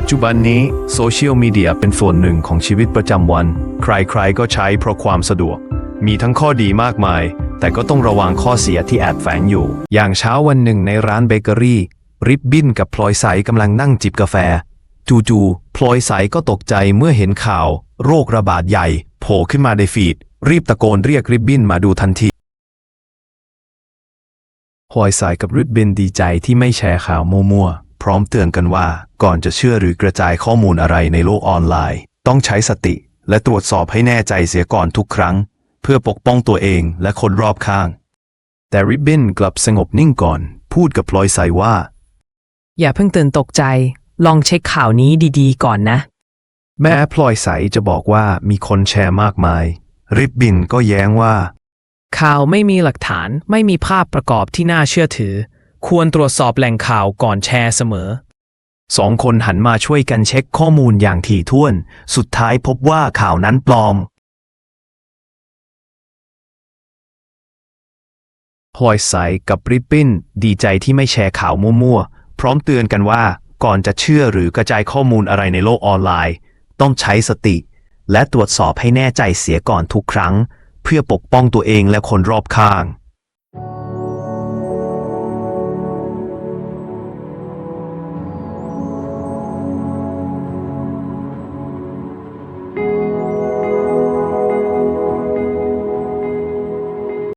ปัจจุบันนี้โซเชียลมีเดียเป็นส่วนหนึ่งของชีวิตประจำวัน ใครๆก็ใช้เพราะความสะดวก มีทั้งข้อดีมากมาย แต่ก็ต้องระวังข้อเสียที่แอบแฝงอยู่ อย่างเช้าวันหนึ่งในร้านเบเกอรี่ ริบบิ้นกับพลอยใสกำลังนั่งจิบกาแฟ จู่ๆพลอยใสก็ตกใจเมื่อเห็นข่าว โรคระบาดใหญ่ โผล่ขึ้นมาในฟีด รีบตะโกนเรียกริบบิ้นมาดูทันทีพลอยสายกับริบบินดีใจที่ไม่แชร์ข่าวมั่วๆ ร้อมเตือนกันว่า ก่อนจะเชื่อหรือกระจายข้อมูลอะไรในโลกออนไลน์ ต้องใช้สติ และตรวจสอบให้แน่ใจเสียก่อนทุกครั้ง เพื่อปกป้องตัวเองและคนรอบข้าง แต่ริบบินกลับสงบนิ่งก่อน พูดกับพลอยสายว่า อย่าเพิ่งตื่นตกใจ ลองเช็คข่าวนี้ดีๆ ก่อนนะ แม้พลอยใสจะบอกว่ามีคนแชร์มากมาย ริบบินก็แย้งว่า ข่าวไม่มีหลักฐานไม่มีภาพประกอบที่น่าเชื่อถือ ควรตรวจสอบแหล่งข่าวก่อนแชร์เสมอ สองคนหันมาช่วยกันเช็คข้อมูลอย่างถี่ถ้วน สุดท้ายพบว่าข่าวนั้นปลอมพลอยใสกับริบบิ้น ดีใจที่ไม่แชร์ข่าวมั่วๆ พร้อมเตือนกันว่าก่อนจะเชื่อหรือกระจายข้อมูลอะไรในโลกออนไลน์ ต้องใช้สติ และตรวจสอบให้แน่ใจเสียก่อนทุกครั้ง เพื่อปกป้องตัวเองและคนรอบข้าง